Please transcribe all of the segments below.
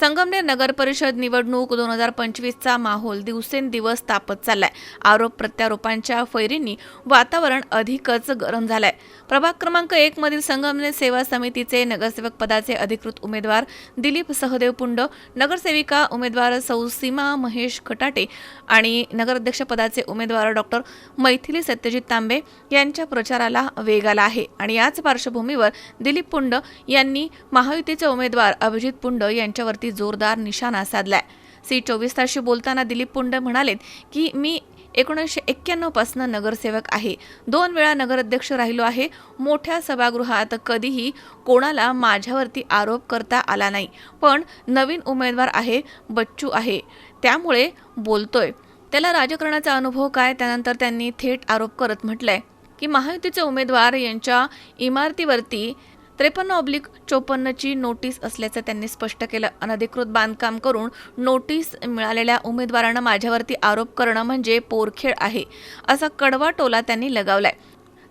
संगमनेर नगर परिषद निवडणूक दोन हजार पंचवीसचा माहोल दिवसेंदिवस तापत चाललाय. आरोप प्रत्यारोपांच्या फैरींनी वातावरण अधिकच गरम झालंय. प्रभाग क्रमांक एक मधील संगमनेर सेवा समितीचे नगरसेवक पदाचे अधिकृत उमेदवार दिलीप सहदेव पुंड नगरसेविका उमेदवार सौ सीमा महेश खटाटे आणि नगराध्यक्ष पदाचे उमेदवार डॉक्टर मैथिली सत्यजित तांबे यांच्या प्रचाराला वेग आला आहे. आणि याच पार्श्वभूमीवर दिलीप पुंड यांनी महायुतीचे उमेदवार अभिजित पुंड यांच्यावरती जोरदार निशाणा साधलाय. सी चोवीस तासशी बोलताना दिलीप पुंड म्हणालेत की मी एकोणीसशे एक्क्याण्णवपासनं नगरसेवक आहे. दोन वेळा नगराध्यक्ष राहिलो आहे. मोठ्या सभागृहात कधीही कोणाला माझ्यावरती आरोप करता आला नाही. पण नवीन उमेदवार आहे बच्चू आहे. त्यामुळे बोलतोय. त्याला राजकारणाचा अनुभव काय? त्यानंतर त्यांनी थेट आरोप करत म्हटलंय की महायुतीचे उमेदवार यांच्या इमारतीवरती त्रेपन्न ऑब्लिक चोपन्नची नोटीस असल्याचं त्यांनी स्पष्ट केलं. अनधिकृत बांधकाम करून नोटीस मिळालेल्या उमेदवारांना माझ्यावरती आरोप करणं म्हणजे पोरखेळ आहे असा कडवा टोला त्यांनी लगावलाय.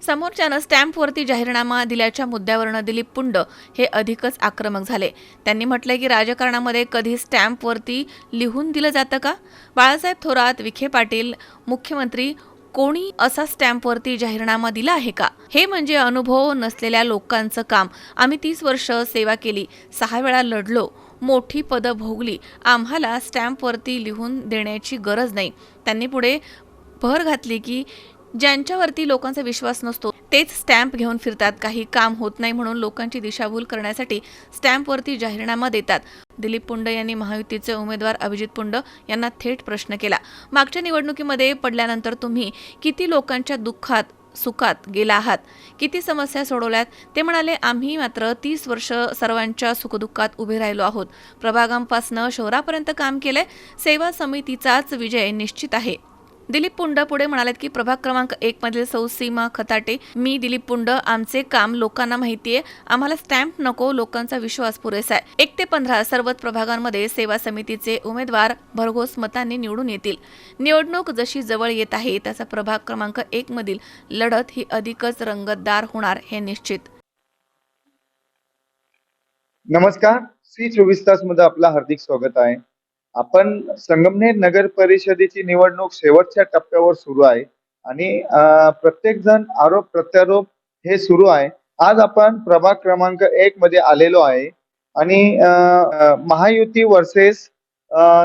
समोरच्यानं स्टॅम्पवरती जाहीरनामा दिल्याच्या मुद्द्यावरनं दिलीप पुंड हे अधिकच आक्रमक झाले. त्यांनी म्हटलंय की राजकारणामध्ये कधी स्टॅम्पवरती लिहून दिलं जातं का? बाळासाहेब थोरात विखे पाटील मुख्यमंत्री कोणी असा स्टॅम्पवरती जाहीरनामा दिला आहे का? हे म्हणजे अनुभव नसलेल्या लोकांचं काम. आम्ही तीस वर्ष सेवा केली. सहा वेळा लढलो. मोठी पदं भोगली. आम्हाला स्टॅम्पवरती लिहून देण्याची गरज नाही. त्यांनी पुढे भर घातली की ज्यांच्यावरती लोकांचा विश्वास नसतो तेच स्टॅम्प घेऊन फिरतात. काही काम होत नाही म्हणून लोकांची दिशाभूल करण्यासाठी स्टॅम्पवरती जाहीरनामा देतात. दिलीप पुंड यांनी महायुतीचे उमेदवार अभिजित पुंड यांना थेट प्रश्न केला. मागच्या निवडणुकीमध्ये पडल्यानंतर तुम्ही किती लोकांच्या दुःखात सुखात गेला आहात? किती समस्या सोडवल्यात? ते म्हणाले आम्ही मात्र तीस वर्ष सर्वांच्या सुखदुःखात उभे राहिलो आहोत. प्रभागांपासनं शहरापर्यंत काम केलंय. सेवा समितीचाच विजय निश्चित आहे. दिलीप पुंड पुढे म्हणालेत की प्रभाग क्रमांक एक मधील सौ सीमा खताटे मी दिलीप पुंड आमचे काम लोकांना माहितीये आम्हाला स्टॅम्प नको लोकांचा विश्वास पुरेसा आहे. एक ते पंधरा सर्वच प्रभागांमध्ये सेवा समितीचे उमेदवार भरघोस मतांनी निवडून येतील. निवडणूक जशी जवळ येत आहे त्याचा प्रभाग क्रमांक एक मधील लढत ही अधिकच रंगतदार होणार हे निश्चित. नमस्कार. सी चोवीस तासमध्ये आपलं हार्दिक स्वागत आहे. आपण संगमनेर नगर परिषदेची निवडणूक शेवटच्या टप्प्यावर सुरू आहे आणि प्रत्येक जण आरोप प्रत्यारोप हे सुरू आहे. आज आपण प्रभाग क्रमांक एक मध्ये आलेलो आहे आणि महायुती वर्सेस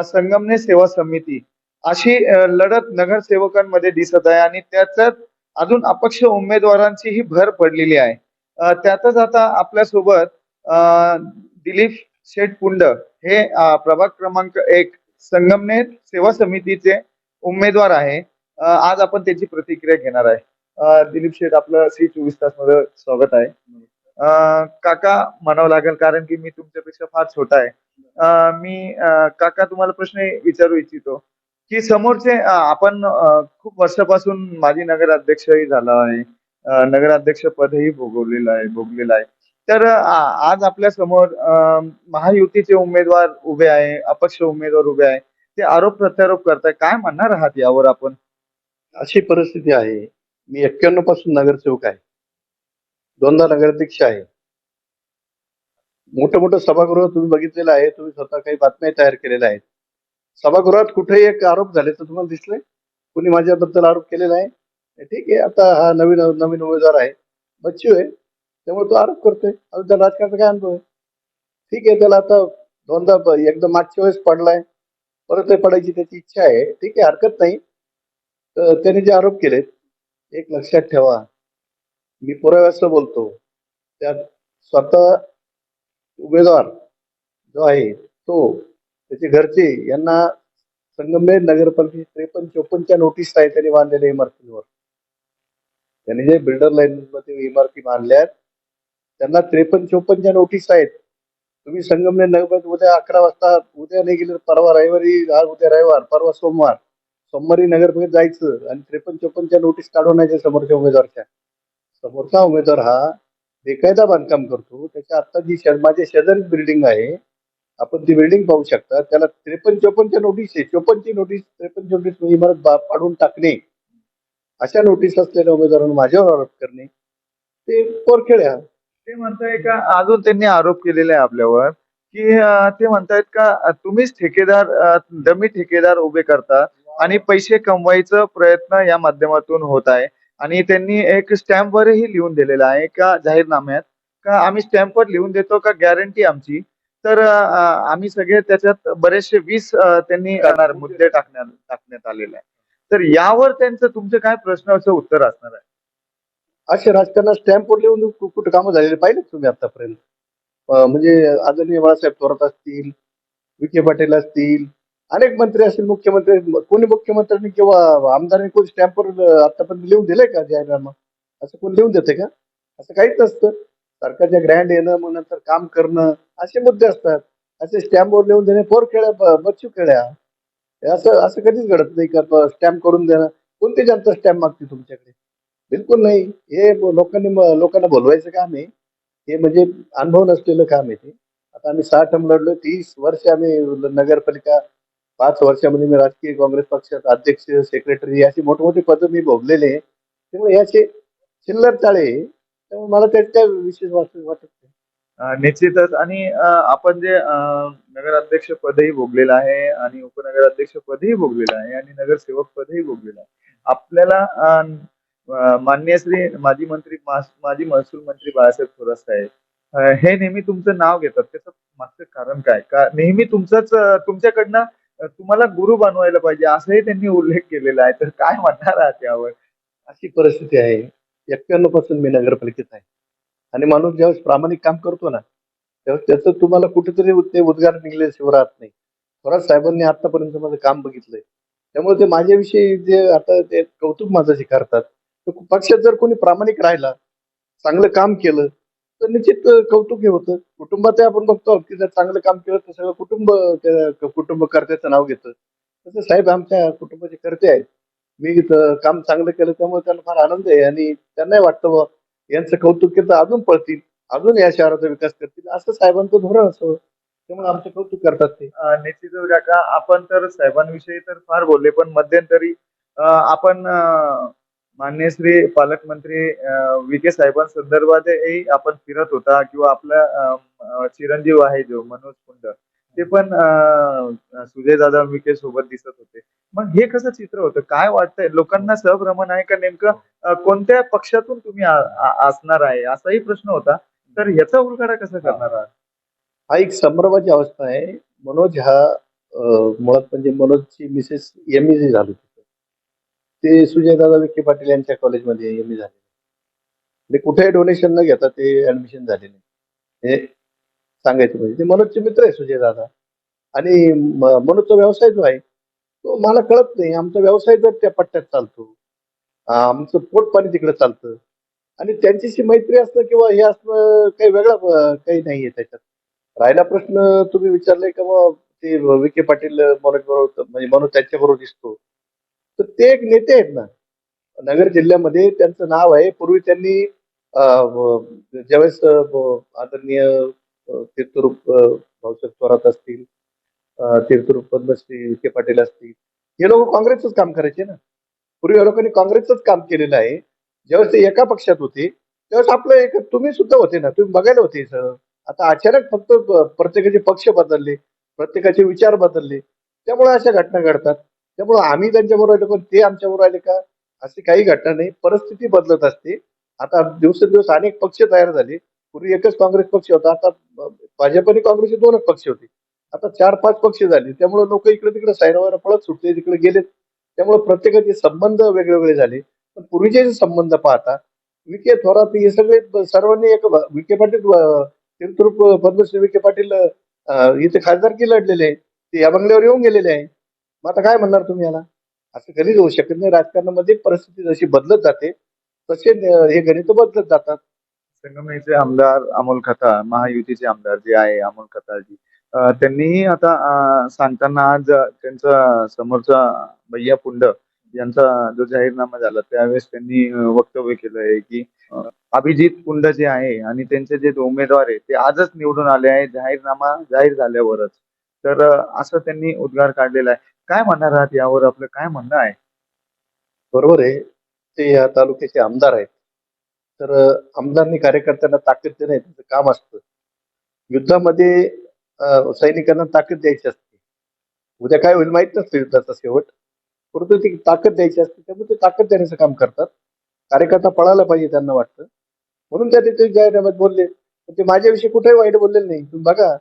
संगमनेर सेवा समिती अशी लढत नगरसेवकांमध्ये दिसत आहे आणि त्याच्यात अजून अपक्ष उमेदवारांचीही भर पडलेली आहे. त्यातच आता आपल्यासोबत दिलीप शेठ पुंड हे प्रभाग क्रमांक एक संगमनेर सेवा समितीचे उमेदवार आहे. आज आपण त्याची प्रतिक्रिया घेणार आहे. दिलीप शेठ आपलं सी चोवीस तासमध्ये स्वागत आहे. काका म्हणावं लागेल कारण की मी तुमच्यापेक्षा फार छोटा आहे. मी काका तुम्हाला प्रश्न विचारू इच्छितो की समोरचे आपण खूप वर्षापासून माजी नगराध्यक्षही झाला आहे. नगराध्यक्ष पदही भोगवलेलं आहे भोगलेलं आहे. तर आज आपल्यासमोर महायुतीचे उमेदवार उभे आहे अपक्ष उमेदवार उभे आहे. ते आरोप प्रत्यारोप करताय. काय म्हणणार आहात यावर आपण? अशी परिस्थिती आहे. मी एक्क्याण्णवपासून नगरसेवक आहे. दोनदा नगराध्यक्ष आहे. मोठं मोठं सभागृह तुम्ही बघितलेलं आहे. तुम्ही स्वतः काही बातम्या तयार केलेल्या आहेत. सभागृहात कुठेही एक आरोप झाले तर तुम्हाला दिसले. कुणी माझ्याबद्दल आरोप केलेला आहे. ठीक आहे. आता हा नवीन नवीन उमेदवार आहे. बच्चू आहे. त्यामुळे तो आरोप करतोय. अजून त्या राजकारणाचा काय अनुभव आहे? ठीक आहे त्याला आता दोनदा एकदा मागच्या वेळेस पडलाय. परत ते पडायची त्याची इच्छा आहे. ठीक आहे हरकत नाही. तर त्याने जे आरोप केलेत एक लक्षात ठेवा. मी पुराव्यासह बोलतो. त्यात स्वतः उमेदवार जो आहे तो त्याचे घरचे यांना संगमनेर नगरपालिकेची त्रेपन्न चोपन्नच्या नोटीस आहे त्यांनी बांधलेल्या इमारतींवर. त्यांनी जे बिल्डर लाईन मध्ये इमारती बांधल्यात त्यांना त्रेपन्न चोपन्नच्या नोटीस आहेत तुम्ही संगमनेर नगर उद्या अकरा वाजता उद्या नाही गेले तर परवा रविवारी उद्या रविवार परवा सोमवार सोमवारी नगरपालिकेत जायचं आणि त्रेपन्न चोपन्नच्या नोटीस काढून आणायच्या समोरच्या उमेदवारच्या. समोरचा उमेदवार हा बेकायदा बांधकाम करतो. त्याच्या आता जी माझ्या शेजारीच बिल्डिंग आहे. आपण ती बिल्डिंग पाहू शकता. त्याला त्रेपन्न चोपन्नच्या नोटीस आहे चोपन्नची नोटीस त्रेपन्न चोपीस म्हणजे इमारत पाडून टाकणे. अशा नोटीस असलेल्या उमेदवारांना माझ्यावर आरोप करणे. ते पोरखेड्या ते म्हणताय का अजून त्यांनी आरोप केलेले आहे आपल्यावर की अं, ते म्हणतायत का तुम्हीच ठेकेदार अं, डमी ठेकेदार उभे करता आणि पैसे कमवायचा प्रयत्न या माध्यमातून होत आहे. आणि त्यांनी एक स्टॅम्प वरही लिहून दिलेला आहे का जाहीरनाम्यात का आम्ही स्टॅम्प वर लिहून देतो का गॅरंटी आमची. तर अं, आम्ही सगळे त्याच्यात बरेचसे वीस अं, त्यांनी करणार मुद्दे टाकण्यात टाकण्यात आलेले आहे. तर यावर त्यांचं तुमचं काय प्रश्नाचं उत्तर असणार आहे? असे राजकारणात स्टॅम्पवर लिहून कुठं कामं झालेले पाहिले तुम्ही आतापर्यंत? म्हणजे आदरणीय बाळासाहेब थोरात असतील विखे पाटील असतील अनेक मंत्री असतील मुख्यमंत्री कोणी मुख्यमंत्र्यांनी किंवा आमदारांनी कोणी स्टॅम्पवर आतापर्यंत लिहून दिलंय का जाहीरनामा? असं कोणी लिहून देते का? असं काहीच नसतं. सरकारच्या ग्रँड येणं मग नंतर काम करणं असे मुद्दे असतात. असे स्टॅम्पवर लिहून देणे पोर खेळ्या बच्चू खेळ्या असं असं कधीच घडत नाही का स्टॅम्प करून देणं? कोणती जनता स्टॅम्प मागते तुमच्याकडे? बिलकुल नाही. हे लोकांनी लोकांना बोलवायचं काम आहे. हे म्हणजे अनुभव नसलेलं काम आहे ते. आता आम्ही सहा टर्म लढलो तीस वर्ष आम्ही नगरपालिका पाच वर्षामध्ये मी राजकीय काँग्रेस पक्षात अध्यक्ष सेक्रेटरी अशी मोठमोठी पदं मी भोगलेले आहे. त्यामुळे याचे चिल्लर चाळे आहे. त्यामुळे मला त्यात काय विशेष वाटत वाटत निश्चितच. आणि आपण जे नगराध्यक्ष पदही भोगलेलं आहे आणि उपनगराध्यक्ष पदही भोगलेलं आहे आणि नगरसेवक पदही भोगलेलं आहे. आपल्याला मान्य माननीय श्री माजी मंत्री माजी महसूल मंत्री बाळासाहेब थोरात साहेब हे नेहमी तुमचं नाव घेतात. त्याचं मागचं कारण काय? का नेहमी तुमचंच तुमच्याकडनं तुम्हाला गुरु बनवायला पाहिजे असंही त्यांनी उल्लेख केलेला आहे. तर काय म्हणणार आहात यावर? अशी परिस्थिती आहे. एक्क्याण्णवपासून मी नगरपालिकेत आहे. आणि माणूस ज्यावेळेस प्रामाणिक काम करतो ना त्यावेळेस त्याचं तुम्हाला कुठेतरी ते उद्गार निघले राहत नाही. थोरात साहेबांनी आतापर्यंत माझं काम बघितलंय. त्यामुळे ते माझ्याविषयी जे आता ते कौतुक माझं स्वीकारतात तर पक्षात जर कोणी प्रामाणिक राहिला चांगलं काम केलं तर निश्चित कौतुक हे होतं. कुटुंबात आपण बघतो की जर चांगलं काम केलं तर सगळं कुटुंब कुटुंब कर्त्याचं नाव घेतं. तसं साहेब आमच्या कुटुंबाचे कर्ते आहेत. मी इथं काम चांगलं केलं त्यामुळे त्यांना फार आनंद आहे आणि त्यांनाही वाटतं बुवा, यांचं कौतुक केलं तर अजून पळतील अजून या शहराचा विकास करतील. असं साहेबांचं धोरण असं त्यामुळे आमचं कौतुक करतात ते. निश्चित काका आपण तर साहेबांविषयी तर फार बोलले पण मध्यंतरी आपण मान्य श्री पालकमंत्री अं, विखे साहेबांसंदर्भातही आपण फिरत होता किंवा आपला चिरंजीव आहे जो मनोज कुंड ते पण सुजय दादा विखे सोबत दिसत होते. मग हे कसं चित्र होतं? काय वाटतंय? लोकांना सहभ्रमण आहे का नेमकं? कोणत्या पक्षातून तुम्ही असणार आहे? असाही प्रश्न होता. तर याचा उलगडा कसा करणार आहात? हा एक संभ्रमाची अवस्था आहे. मनोज हा मुळात म्हणजे मनोजची मिसेस एम ए झाली होती. ते सुजयदादा विखे पाटील यांच्या कॉलेजमध्ये एम ए झाले. ते कुठेही डोनेशन न घेता ते ऍडमिशन झालेले हे सांगायचं म्हणजे. ते मनोजचे मित्र आहे सुजयदादा. आणि मनोजचा व्यवसाय जो आहे तो मला कळत नाही. आमचा व्यवसाय जर त्या पट्ट्यात चालतो आमचं पोट पाणी तिकडे चालतं आणि त्यांच्याशी मैत्री असणं किंवा हे असणं काही वेगळं काही काही नाहीये त्याच्यात. राहिला प्रश्न तुम्ही विचारलाय का मग? ते विखे पाटील मनोज बरोबर म्हणजे मनोज त्यांच्याबरोबर दिसतो. तर ते एक नेते आहेत ना. नगर जिल्ह्यामध्ये त्यांचं नाव आहे. पूर्वी त्यांनी ज्यावेळेस आदरणीय तीर्थरूप भाऊसाहेब थोरात असतील तीर्थरूप पद्मश्री विखे पाटील असतील हे लोक काँग्रेसच काम करायचे ना. पूर्वी या लोकांनी काँग्रेसच काम केलेलं आहे. ज्यावेळेस ते एका पक्षात होते त्यावेळेस आपलं एक तुम्ही सुद्धा होते ना. तुम्ही बघायला होते सर आता अचानक फक्त प्रत्येकाचे पक्ष बदलले प्रत्येकाचे विचार बदलले. त्यामुळे अशा घटना घडतात. त्यामुळे आम्ही त्यांच्याबरोबर आलो पण ते आमच्याबरोबर आले का? अशी काही घटना नाही. परिस्थिती बदलत असते. आता दिवसेंदिवस अनेक पक्ष तयार झाले. पूर्वी एकच काँग्रेस पक्ष होता. आता भाजप आणि काँग्रेसचे दोनच पक्ष होते. आता चार पाच पक्ष झाले. त्यामुळे लोक इकडे तिकडे सायरावर पळत सुटले तिकडे गेलेत. त्यामुळे प्रत्येकाचे संबंध वेगळे वेगळे झाले. पण पूर्वीचे जे संबंध पाहता विखे थोरात हे सगळे सर्वांनी एक विके विखे पाटील तीर्थरूप पद्मश्री विखे पाटील इथे खासदारकी लढलेले आहे. ते या बंगल्यावर येऊन गेलेले आहे. मग आता काय म्हणणार तुम्ही याला? असं कधीच होऊ शकत नाही. राजकारणामध्ये परिस्थिती जशी बदलत जाते तसे हे गणित बदलत जातात. संगमेचे आमदार अमोल खता महायुतीचे आमदार जे आहे अमोल खताजी त्यांनीही आता सांगताना आज त्यांचा समोरचा भैया पुंड यांचा जो जाहीरनामा झाला त्यावेळेस त्यांनी वक्तव्य केलं आहे की अभिजित पुंड जे आहे आणि त्यांचे जे उमेदवार आहे ते आजच निवडून आले आहे जाहीरनामा जाहीर झाल्यावरच. तर असं त्यांनी उद्गार काढलेला आहे. काय म्हणणार आहात यावर? आपलं काय म्हणणं आहे? बरोबर आहे. ते या तालुक्याचे आमदार आहेत. तर आमदारनी आमदारांनी कार्यकर्त्यांना ताकद देणं त्यांचं काम असतं. युद्धामध्ये सैनिकांना ताकद द्यायची असते. उद्या काय होईल माहीत नसतं युद्धाचा शेवट. परंतु ती ताकद द्यायची असते त्यामुळे ते ताकद देण्याचं काम करतात. कार्यकर्ता पळायला पाहिजे त्यांना वाटतं. म्हणून त्या तिथे जाहीरनाम्यात बोलले. ते माझ्याविषयी कुठेही वाईट बोललेलं नाही. तुम्ही बघा.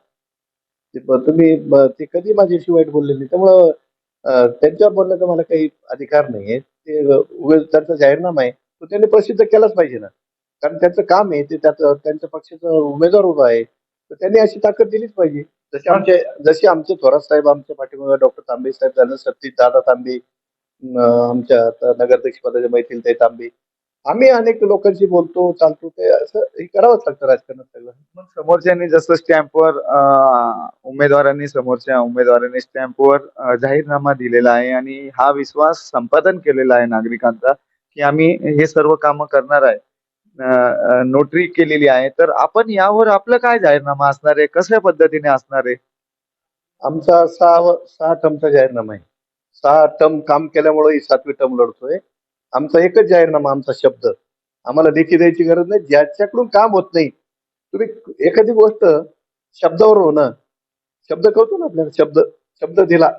तुम्ही ते कधी माझ्याविषयी वाईट बोललेले नाही. त्यामुळं त्यांच्यावर बोलण्याचा मला काही अधिकार नाहीये. ते त्यांचा जाहीरनामा आहे तो त्यांनी प्रसिद्ध केलाच पाहिजे ना. कारण त्यांचं काम आहे ते त्याचं त्यांच्या पक्षाचा उमेदवार उभा आहे. तर त्यांनी अशी ताकद दिलीच पाहिजे. जसे आमचे जसे आमचे थोरात साहेब आमच्या पाठीमागे डॉक्टर तांबे साहेब झालं सतीश दादा तांबे आमच्या आता नगराध्यक्ष पदाचे मैथिल ते तांबे आम्ही अनेक लोकांशी बोलतो चालतो ते असं हे करावंच लागतं राजकारणात सगळं. मग समोरच्यांनी जसं स्टॅम्पवर उमेदवारांनी समोरच्या उमेदवारांनी स्टॅम्पवर जाहीरनामा दिलेला आहे आणि हा विश्वास संपादन केलेला आहे नागरिकांचा की आम्ही हे सर्व कामं करणार आहे. नोटरी केलेली आहे. तर आपण यावर आपलं काय जाहीरनामा असणार आहे? कशा पद्धतीने असणार आहे? आमचा सहा सहा टर्मचा जाहीरनामा आहे. सहा टर्म काम केल्यामुळे ही सातवी टर्म लढतोय. आमचा एकच जाहीरनामा आमचा शब्द. आम्हाला लेखी द्यायची गरज नाही ज्याच्याकडून काम होत नाही. तुम्ही एखादी गोष्ट शब्दावर होणं शब्द कळतो ना आपल्याला शब्द शब्द दिला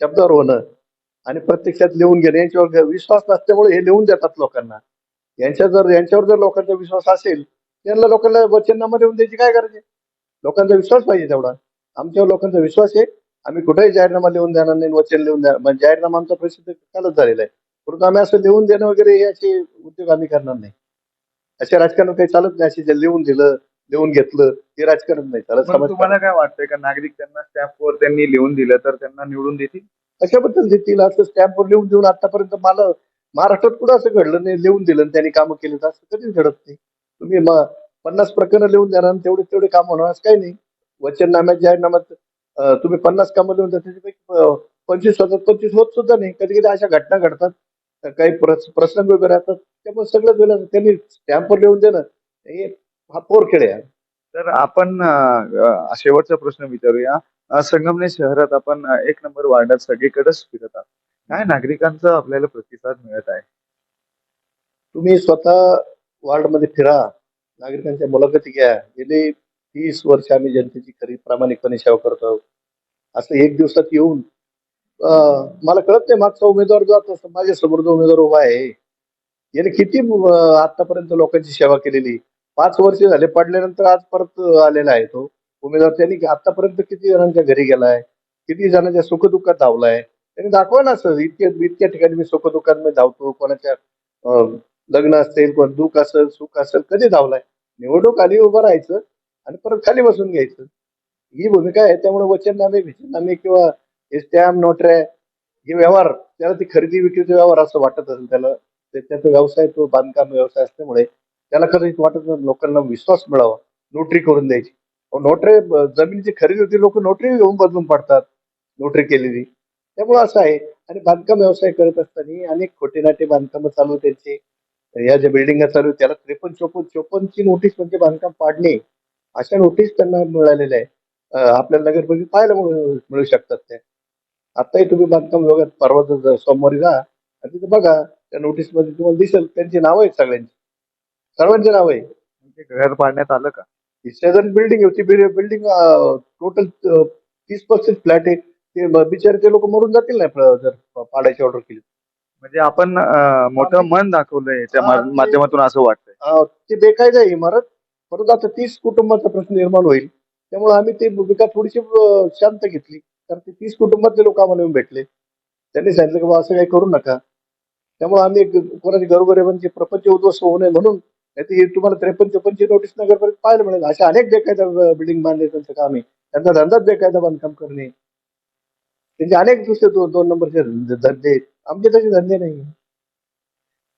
शब्दावर होणं आणि प्रत्यक्षात लिहून घेणं यांच्यावर विश्वास नसल्यामुळे हे लिहून देतात लोकांना. यांच्या जर यांच्यावर जर लोकांचा विश्वास असेल त्यांना लोकांना वचनामा देऊन द्यायची काय गरज आहे? लोकांचा विश्वास पाहिजे तेवढा. आमच्यावर लोकांचा विश्वास आहे आम्ही कुठेही जाहीरनामा लिहून देणार नाही वचन लिहून देणार म्हणजे जाहीरनामा आमचा प्रसिद्ध कालच झालेला आहे. परंतु आम्ही असं लिहून देणं वगैरे हे असे उद्योग आम्ही करणार नाही. असे राजकारण काही चालत नाही. असे जे लिहून दिलं लिहून घेतलं हे राजकारण नाही चालत. समाज तुम्हाला काय वाटतंय? का नागरिक त्यांना स्टॅम्पवर त्यांनी लिहून दिलं तर त्यांना निवडून देतील? कशाबद्दल देतील? असं स्टॅम्पवर लिहून देऊन आतापर्यंत मला महाराष्ट्रात कुठं असं घडलं नाही? लिहून दिलं आणि त्यांनी कामं केली तर असं कधीच घडत नाही. तुम्ही म- पन्नास प्रकरणं लिहून देणार आणि तेवढे तेवढे काम होणार. असं काही नाही. वचननाम्यात जाहीरनाम्यात अं, तुम्ही पन्नास कामं लिहून द्या. त्याच्यापैकी पंचवीस होतात. पंचवीस होत सुद्धा नाही. कधी कधी अशा घटना घडतात. काही प्रस- प्रसंग उभे राहतात त्यामुळे सगळं दिलं त्यांनी स्टॅम्पवर लिहून देणं हे हा पोरखेडे आहे. तर आपण शेवटचा प्रश्न विचारूया. अं, संगमनेर शहरात आपण एक नंबर वार्डात सगळीकडेच फिरत आहात. काय नागरिकांचा आपल्याला प्रतिसाद मिळत आहे? तुम्ही स्वतः वार्डमध्ये फिरा नागरिकांच्या मुलाखती घ्या. गेली तीस वर्ष आम्ही जनतेची खरी प्रामाणिकपणे सेवा करतो असं एक दिवसात येऊन मला कळत नाही मागचा उमेदवार जो आता माझ्या जो उमेदवार उभा आहे याने किती आतापर्यंत लोकांची सेवा केलेली. पाच वर्ष झाले पडल्यानंतर आज परत आलेला आहे तो. उमेदवार त्यांनी आतापर्यंत किती जणांच्या घरी गेलाय किती जणांच्या सुखदुःखात धावलाय त्यांनी दाखवा ना सर इतक्या इतक्या ठिकाणी मी सुखदुःखांमध्ये धावतो कोणाच्या लग्न असेल कोण दुःख असेल सुख असेल कधी धावलाय? निवडणूक आली उभं राहायचं आणि परत खाली बसून घ्यायचं. ही भूमिका आहे त्यामुळे वचननामे भिचननामे किंवा स्टॅम्प नोटऱ्या हे व्यवहार त्याला ती खरेदी विक्रीचा व्यवहार असं वाटत असेल त्याला त्याचा व्यवसाय तो बांधकाम व्यवसाय असल्यामुळे त्याला कदाचित वाटत नाही लोकांना विश्वास मिळावा नोटरी करून द्यायची. नोटरी जमिनीची खरेदी होती लोक नोटरी घेऊन बदलून पडतात नोटरी केलेली. त्यामुळे असं आहे. आणि बांधकाम व्यवसाय करत असताना अनेक खोटे नाटे बांधकाम चालू त्यांचे. या ज्या बिल्डिंग चालू त्याला त्रेपन्न चोपन्न चोपन्नची नोटीस म्हणजे बांधकाम पाडणे. अशा नोटीस त्यांना मिळालेल्या आहे आपल्याला आपल्या नगरपरिषद पाहायला मिळू मिळू शकतात त्या. आताही तुम्ही बांधकाम विभागात परवा सोमवारी जा आणि तिथे बघा त्या नोटीसमध्ये तुम्हाला दिसेल त्यांची नावं आहेत सगळ्यांची. सर्वांचे नाव आहे म्हणजे घर पाडण्यात आलं का? शेजारी बिल्डिंग होती बिल्डिंग टोटल तीस पस्तीस फ्लॅट आहे. ते बिचारे ते लोक मरून जातील प- जर पाडायची ऑर्डर केली. म्हणजे आपण मोठं मन दाखवलंय त्या माध्यमातून असं वाटतंय. ते बेकायदा आहे इमारत. परंतु आता तीस कुटुंबाचा प्रश्न निर्माण होईल. त्यामुळे आम्ही ते भूमिका थोडीशी शांत घेतली. कारण ते तीस कुटुंबातले लोक आम्हाला येऊन भेटले. त्यांनी सांगितलं की बा असं काही करू नका. त्यामुळे आम्ही कोणाची गरोगरीबांची प्रपंच उद्ध्वस्त होऊ नये म्हणून हे तुम्हाला त्रेपन्न चोपन्नची नोटीस नगरपर्यंत पाहायला मिळेल. अशा अनेक बेकायदा बिल्डिंग बांधले त्यांचं काम आहे. त्यांचा धंदाच बेकायदा बांधकाम करणे. त्यांचे अनेक दुसरे दोन दोन नंबरचे धंदे. आमचे तसे धंदे नाही.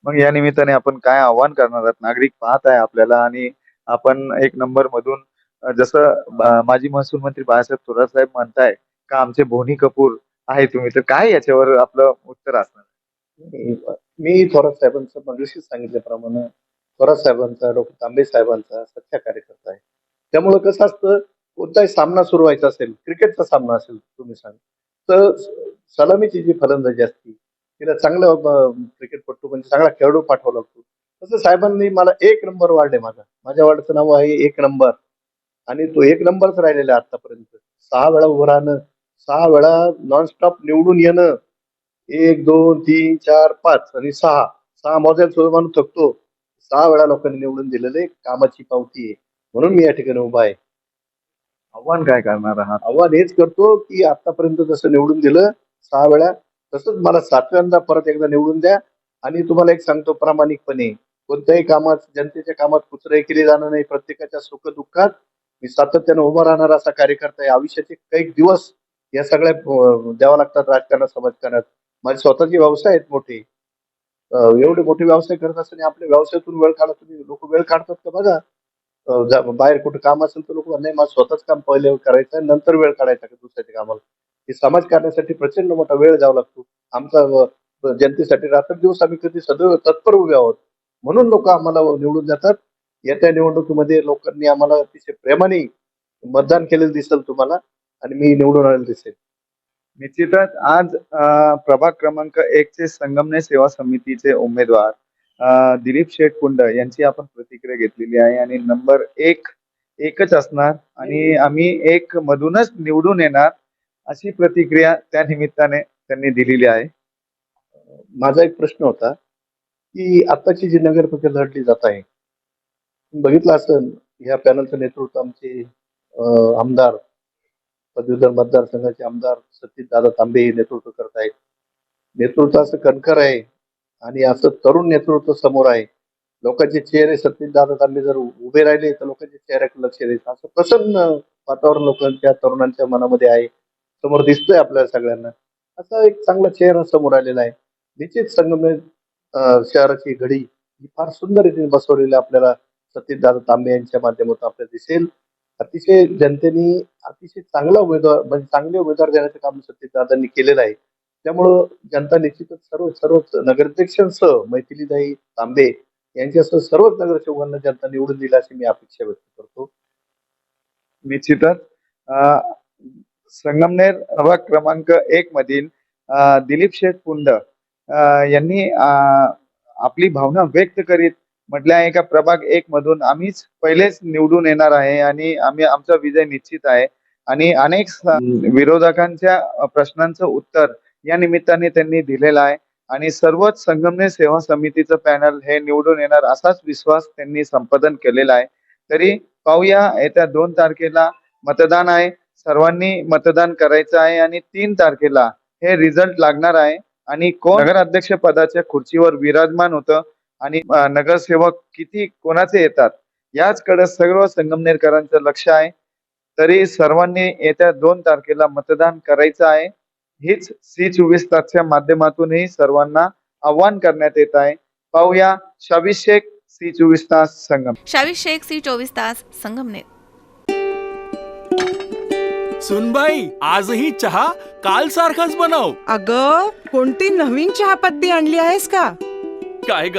मग या निमित्ताने आपण काय आव्हान करणार आहात? नागरिक पाहत आहे आपल्याला आणि आपण एक नंबर मधून जसं माजी महसूल मंत्री बाळासाहेब थोरात साहेब म्हणताय का आमचे बोनी कपूर आहे तुम्ही? तर काय याच्यावर आपलं उत्तर असणार? मी थोरात साहेबांचं मगाशीच सांगितल्याप्रमाणे थोरात साहेबांचा डॉक्टर तांबे साहेबांचा सच्चा कार्यकर्ता आहे. त्यामुळं कसं असतं कोणताही सामना सुरू व्हायचा असेल क्रिकेटचा सामना असेल तुम्ही सांग. तर सलामीची जी फलंदाजी असते तिला चांगलं क्रिकेटपटू म्हणजे चांगला खेळाडू पाठवावा लागतो. तसं साहेबांनी मला एक नंबर वाढले माझा. माझ्या वार्डचं नाव आहे एक नंबर. आणि तो एक नंबरच राहिलेला आतापर्यंत. सहा वेळा उभं राहणं सहा वेळा नॉनस्टॉप निवडून येणं. एक दोन तीन चार पाच आणि सहा. सहा मोजायला सुद्धा माणूस थकतो. सहा वेळा लोकांनी निवडून दिलेले कामाची पावती आहे. म्हणून मी या ठिकाणी उभा आहे. आव्हान काय करणार आहात? आव्हान हेच करतो की आतापर्यंत जसं निवडून दिलं सहा वेळा तसंच मला सातव्यांदा परत एकदा निवडून द्या. आणि तुम्हाला एक सांगतो प्रामाणिकपणे. कोणत्याही कामात जनतेच्या कामात कुचराई केली जाणार नाही. प्रत्येकाच्या सुख दुःखात मी सातत्यानं उभा राहणार असा कार्यकर्ता आहे आयुष्याचे काही दिवस या सगळ्या द्यावं लागतात राजकारणात समाजकारणात माझे स्वतःचे व्यवसाय आहेत मोठे. एवढे मोठे व्यवसाय करत असताना आपल्या व्यवसायातून वेळ काढत तुम्ही लोक वेळ काढतात का बघा? बाहेर कुठं काम असेल तर लोक नाही माझं स्वतःच काम पहिले करायचं आहे नंतर वेळ काढायचा का दुसऱ्याच्या कामाला? हे समाज करण्यासाठी प्रचंड मोठा वेळ जावा लागतो. आमचा जनतेसाठी जनतेसाठी रात्रदिवस आम्ही कधी सदैव तत्पर उभे आहोत. म्हणून लोक आम्हाला निवडून जातात येत्या निवडणुकीमध्ये लोकांनी आम्हाला अतिशय प्रेमाने मतदान केलेलं दिसेल तुम्हाला. आणि मी निवडून आलेलं दिसेल. निश्चितच आज प्रभाग क्रमांक एक चे संगमने सेवा समितीचे उमेदवार दिलीप शेठ कुंड यांची आपण प्रतिक्रिया घेतलेली आहे आणि नंबर एक एकच असणार आणि आम्ही एक मधूनच निवडून येणार अशी प्रतिक्रिया त्या निमित्ताने त्यांनी दिलेली आहे. माझा एक प्रश्न होता की आताची जी नगर लढली जात आहे बघितलं असेल ह्या पॅनलचं नेतृत्व आमचे आमदार पदवीधर मतदारसंघाचे आमदार सतीश दादा तांबे हे नेतृत्व करत आहेत. नेतृत्व असं कणकर आहे आणि असं तरुण नेतृत्व समोर आहे. लोकांचे चेहरे सतीश दादा तांबे जर उभे राहिले तर लोकांच्या चेहऱ्याकडे लक्ष द्यायचं असं प्रसन्न वातावरण लोकांच्या तरुणांच्या मनामध्ये आहे. समोर दिसतोय आपल्याला सगळ्यांना. असा एक चांगला चेहरा समोर आलेला आहे. निश्चित संगमनेर शहराची घडी ही फार सुंदर रीतीने बसवलेली आपल्याला सतीशदादा तांबे यांच्या माध्यमातून आपल्याला दिसेल. अतिशय जनतेने अतिशय चांगला उमेदवार म्हणजे चांगले उमेदवार देण्याचं काम सत्यदादांनी केलेलं आहे. त्यामुळं जनता निश्चितच सर्व सर्वच नगराध्यक्षांसह मैथिलीदाई तांबे यांच्यासह सर्वच नगरसेवकांना जनता निवडून दिला अशी मी अपेक्षा व्यक्त करतो. निश्चितच अं, संगमनेर प्रभाग क्रमांक एक मधील अं, दिलीप शेठ कुंड यांनी आपली भावना व्यक्त करीत म्हटले आहे का प्रभाग एक मधून आम्हीच पहिलेच निवडून येणार आहे आणि आम्ही आमचा विजय निश्चित आहे. आणि अनेक विरोधकांच्या प्रश्नांचं उत्तर या निमित्ताने त्यांनी दिलेलं आहे. आणि सर्वच संगमने सेवा समितीचं पॅनल हे निवडून येणार असाच विश्वास त्यांनी संपादन केलेला आहे. तरी पाहूया येत्या दोन तारखेला मतदान आहे. सर्वांनी मतदान करायचं आहे आणि तीन तारखेला हे रिझल्ट लागणार आहे. आणि कोण? नगराध्यक्ष पदाच्या खुर्चीवर विराजमान होतं. आणि नगरसेवक किती कोणाचे येतात याचकडे सर्व संगमनेरकरांचं लक्ष आहे. तरी सर्वांनी येत्या दोन तारखेला मतदान करायचं आहे. हीच सी चोवीस तासच्या माध्यमातूनही सर्वांना आव्हान करण्यात येत आहे. पाहूया शाबीर शेख सी चोवीस तास संगम. शावी शेख सी चोवीस तास संगमनेर. सुनबाई आजही चहा काल सारखाच बनव. अग कोणती नवीन चहापत्ती आणली आहेस का? काय ग?